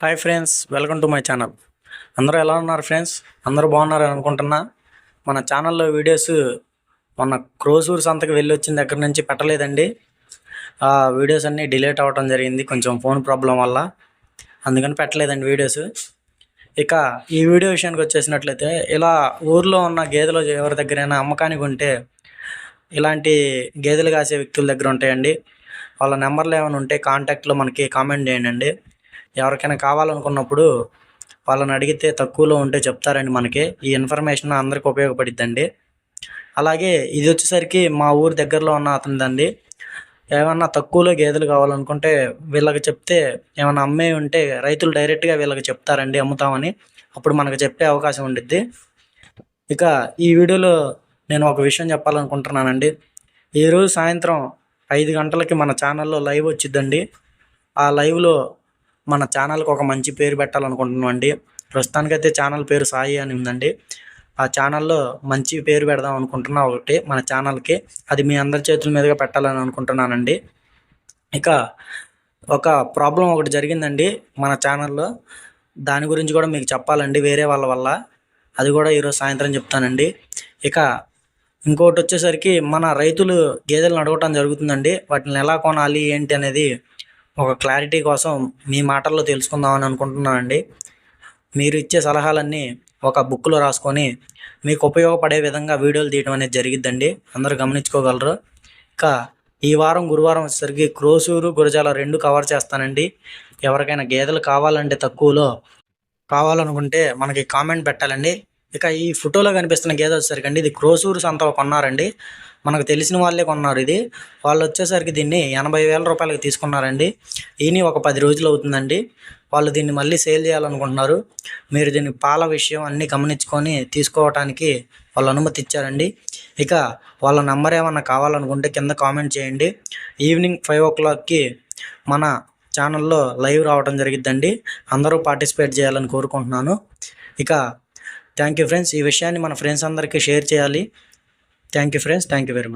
Hi friends welcome to my channel అందరూ ఎలా ఉన్నారు ఫ్రెండ్స్ అందరూ బాగున్నారు అనుకుంటున్నా. మన ఛానల్లో వీడియోస్ మన క్రోసూర్ సంతకు వెళ్ళి వచ్చిన దగ్గర నుంచి పెట్టలేదండి. ఆ వీడియోస్ అన్నీ డిలేట్ అవ్వడం జరిగింది. కొంచెం ఫోన్ ప్రాబ్లం వల్ల. అందుకని పెట్టలేదండి వీడియోస్ ఇక ఈ వీడియో విషయానికి వచ్చేసినట్లయితే ఇలా ఊర్లో ఉన్న గేదెలు ఎవరి దగ్గరైనా అమ్మకానికి ఉంటే ఇలాంటి గేదెలు కాసే వ్యక్తుల దగ్గర ఉంటాయండి. వాళ్ళ నెంబర్లు ఏమైనా ఉంటే కాంటాక్ట్లో మనకి కామెంట్ చేయండి. అండి ఎవరికైనా కావాలనుకున్నప్పుడు వాళ్ళని అడిగితే తక్కువలో ఉంటే చెప్తారండి మనకి. ఈ ఇన్ఫర్మేషన్ అందరికి ఉపయోగపడిద్దండి. అలాగే ఇది వచ్చేసరికి మా ఊరి దగ్గరలో ఉన్న అతనిదండి. ఏమన్నా తక్కువలో గేదెలు కావాలనుకుంటే వీళ్ళకి చెప్తే ఏమైనా అమ్మే ఉంటే రైతులు డైరెక్ట్గా వీళ్ళకి చెప్తారండి అమ్ముతామని. అప్పుడు మనకు చెప్పే అవకాశం ఉండిద్ది. ఇక ఈ వీడియోలో నేను ఒక విషయం చెప్పాలనుకుంటున్నానండి. ఈరోజు సాయంత్రం ఐదు గంటలకి మన ఛానల్లో లైవ్ వచ్చిద్దండి. ఆ లైవ్లో మన ఛానల్కి ఒక మంచి పేరు పెట్టాలనుకుంటున్నాం అండి ప్రస్తుతానికైతే ఛానల్ పేరు సాయి అని ఉందండి. ఆ ఛానల్లో మంచి పేరు పెడదాం అనుకుంటున్నా ఒకటి మన ఛానల్కి అది మీ అందరి చేతుల మీదుగా పెట్టాలని అనుకుంటున్నానండి. ఇక ఒక ప్రాబ్లం ఒకటి జరిగిందండి మన ఛానల్లో దాని గురించి కూడా మీకు చెప్పాలండి వేరే వాళ్ళ వల్ల. అది కూడా ఈరోజు సాయంత్రం చెప్తానండి. ఇక ఇంకోటి వచ్చేసరికి మన రైతులు గేదెలను అడగటం జరుగుతుందండి. వాటిని ఎలా కొనాలి ఏంటి అనేది ఒక క్లారిటీ కోసం మీ మాటల్లో తెలుసుకుందామని అనుకుంటున్నానండి. మీరు ఇచ్చే సలహాలన్నీ ఒక బుక్లో రాసుకొని మీకు ఉపయోగపడే విధంగా వీడియోలు తీయడం అనేది జరిగిద్దండి. అందరూ గమనించుకోగలరు. ఇక ఈ వారం గురువారం వచ్చేసరికి క్రోసూరు గురజాల రెండు కవర్ చేస్తానండి. ఎవరికైనా గేదెలు కావాలంటే తక్కువలో కావాలనుకుంటే మనకి కామెంట్ పెట్టాలండి. ఇక ఈ ఫోటోలో కనిపిస్తున్న గేదె వచ్చేసరికి అండి ఇది క్రోసూరు సంతలో కొన్నారండి. మనకు తెలిసిన వాళ్ళే కొన్నారు ఇది. వాళ్ళు వచ్చేసరికి దీన్ని ఎనభై వేల రూపాయలకి తీసుకున్నారండి. ఈయన ఒక పది రోజులు అవుతుందండి. వాళ్ళు దీన్ని మళ్ళీ సేల్ చేయాలనుకుంటున్నారు. మీరు దీన్ని పాల విషయం అన్నీ గమనించుకొని తీసుకోవటానికి వాళ్ళు అనుమతి ఇచ్చారండి. ఇక వాళ్ళ నెంబర్ ఏమన్నా కావాలనుకుంటే కింద కామెంట్ చేయండి. ఈవినింగ్ ఫైవ్ ఓ క్లాక్కి మన ఛానల్లో లైవ్ రావడం జరిగిద్దండి. అందరూ పార్టిసిపేట్ చేయాలని కోరుకుంటున్నాను. ఇక థ్యాంక్ యూ ఫ్రెండ్స్ ఈ విషయాన్ని మన ఫ్రెండ్స్ అందరికీ షేర్ చేయాలి. Thank you friends thank you very much